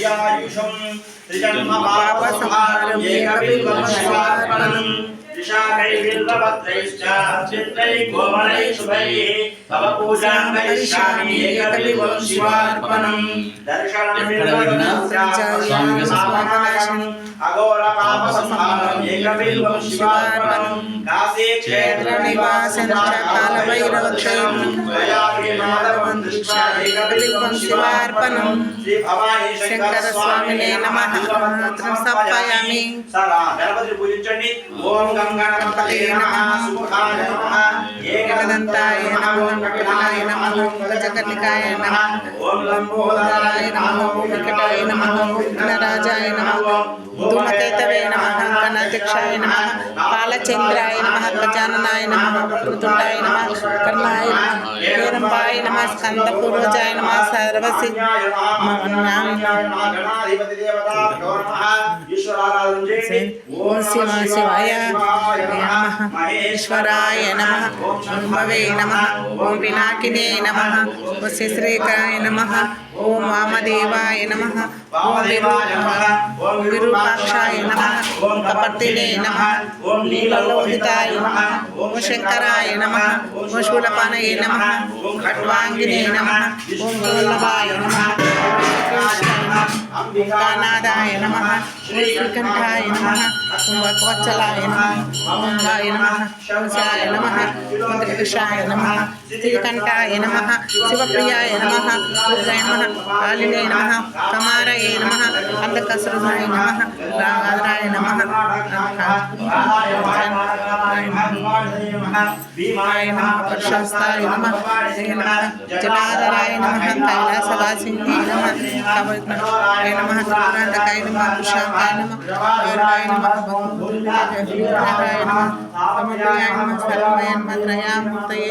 శ్రియాయుషం త్రిజన్మ పాపసంహారం ఏకబిల్వమస్వార్పణం విశాఖై బిల్వపత్రైశ్చ చిత్రై కోమలై శుభైః తవ పూజాం కరిష్యామి ఏకబిల్వం శివార్పణం. దర్శనం బిల్వపత్రైశ్చ అఘోర పాప సంహారం ఏకబిల్వం శివార్పణం కాశీ క్షేత్ర ఏకబిల్వం శివార్పణం శంకర స్వామినే నమః మంత్రం సమర్పయామి సదా గణపతిని పూజించండి ఓం గంగణపతయే నమః సుముఖాయ నమః ఏకదంతాయ నమః కపిలాయ నమః గజకర్ణికాయ నమః ఓం లంబోదరాయ నమః వికటాయ నమః విఘ్నరాజాయ నమః ధూమకేతవే నమః గణాధ్యక్షాయ నమః పాలచంద్రాయ నమః గజాననాయ నమః వక్రతుండాయ నమః కర్ణాయ నమః హేరంబాయ నమః స్కందపూర్వజాయ నమః సర్వసి ఓం శివ శివాయ నమః మహేశ్వరాయ నమః ఓం భవే నమః ఓం పినాకినే నమః ఓం శశ్రేకాయ నమః ఓం వామదేవాయ నమ. ఓం విరూపాక్షాయ నమః. ఓం కపర్దినే నమః. ఓం నీలలోహితాయ నమః. ఓం శంకరాయ నమ. ఓం శూలపానయే నమః. ఓం ఖట్వాంగినే నమః. ఓం వల్లభాయ నమః. అంబికానాదాయ నమః. ఓం శ్రీకంఠాయ నమః. ఓం వత్సలాయ ఓం త్రికృషాయ శ్రీకంఠాయ శివప్రియాయ నమ. రుద్రాయ కాళినే నమ కమారయే నమ అంధకసృజాయ నమ రాగాధరాయ నమ భీమాయ నమ పర్శస్తాయ నమ జటాధరాయ నమ కైలాసవాసిన్యే నమ కవయ నమ త్రిపురాంతకాయ నమ కుశాంకాయ నమ గౌరవాయ త్రయామూర్తయే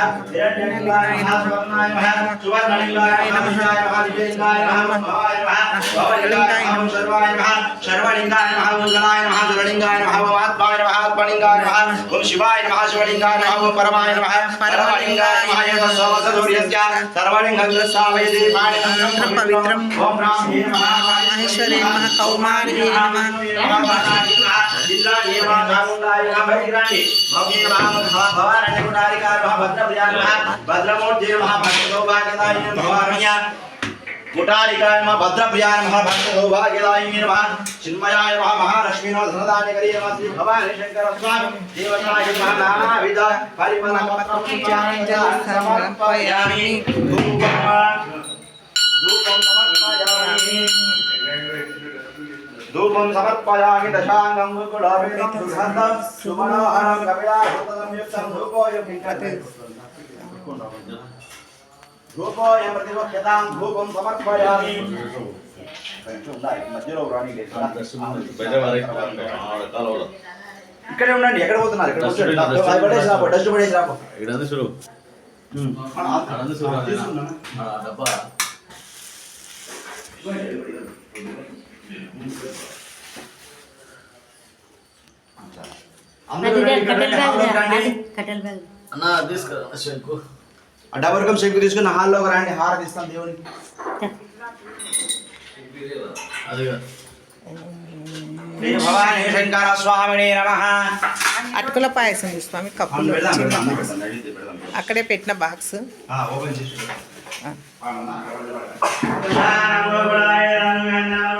నమః దక్షాద్వార హరాయ నమః భగవద్రపిదే నమః అవ్యక్తాయ నమః సహస్రాక్షాయ నమః సర్వాయ నమః సర్వలింగాయ నమః మంగళాయ నమః దురలింగాయ నమః మహాత్మాయ నమః ఆత్మలింగాయ నమః ఓం శివాయ నమః శివలింగాయ నమః ఓం పరమాయ నమః పరమలింగాయ నమః యత సోమస సూర్యస్య సర్వలింగం దృశ్యావయతి పవిత్రం పవిత్రం ఓం రామే నమః మహేశ్వరే నమః కౌమారి నమః ముటారికాయ నమ భద్రప్రియాయ నమ భక్త సౌభాగ్యదాయిని నమ చిన్మయాయ నమ మహాలక్ష్మీ నమ ధనదాన్యకరీ నమ శ్రీ భవాని శంకర స్వామి. దేవతాయ నమ నానావిధ పరిమళ సమర్పయామి ధూపం సమర్పయామి. ధూపం సమర్పయామి దశాంగం గులాబేనం సుగంధం సుమనోహరం కపిలాభూతం ధూపోయం ధూపోయం ప్రతివక్ష్యతాం ధూపం సమర్పయామి. మధ్యలో రాణి ఇక్కడే ఉండండి ఎక్కడ పోతున్నారు? ఇక్కడ కూర్చోండి. డస్ట్ పడేసి రాపో చూడు. తీసుకున్నాను? డబ్బా. అందరూ రండి, ఇక్కడ రండి, హాల్లోకి రండి. కట్టెల బ్యాగ్ అన్న తీసుకురా శంకు ఆ డబల్ కమ్ శంకు తీసుకుని హాల్లోకి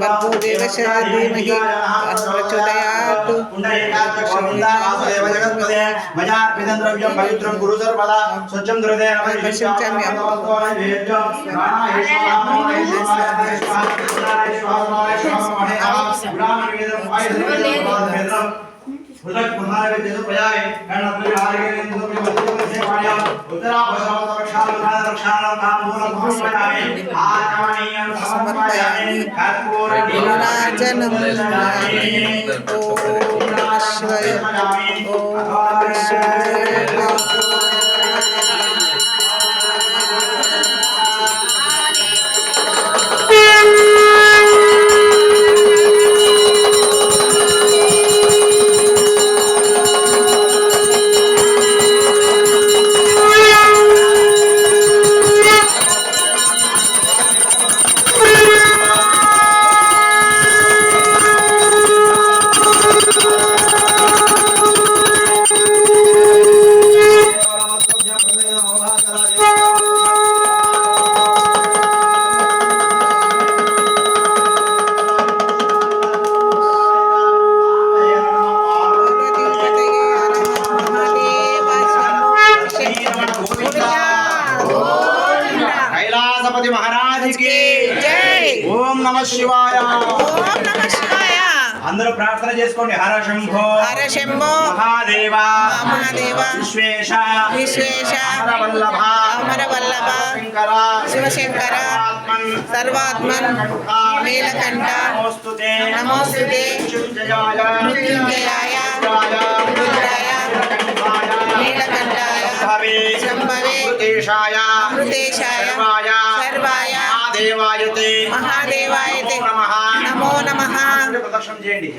भर्गुदेवश धीमहि प्रचोदयात् पवित्रं गुरु सर्वदा स्वच्छं हृदयं पृथक् पुनः प्रयागे कारण अपने आगे నీరాజనం ఓం నమ శివాయ ఓం నమ శివాయ. ఓం నమ శివాయ. అందరూ ప్రార్థన చేసుకోండి. హర శంభో. హర శంభో. మహాదేవ. మహాదేవ. విశ్వేశ. విశ్వేశ. వల్లభ శంకర శివశంకర. ఆత్మన్ సర్వాత్మన్. నీలకంఠ నమోస్తుతే. నమోస్తుతే. మృత్యుంజయాయ. మృత్యుంజయాయ. నీలకంఠాయ భవే శంభవే మృతేశాయ అమృతేశాయ సర్వాయ సర్వాయ మహాదేవాయతే మహాదేవాయతే నమః నమో నమః ప్రదక్షిణం చేయండి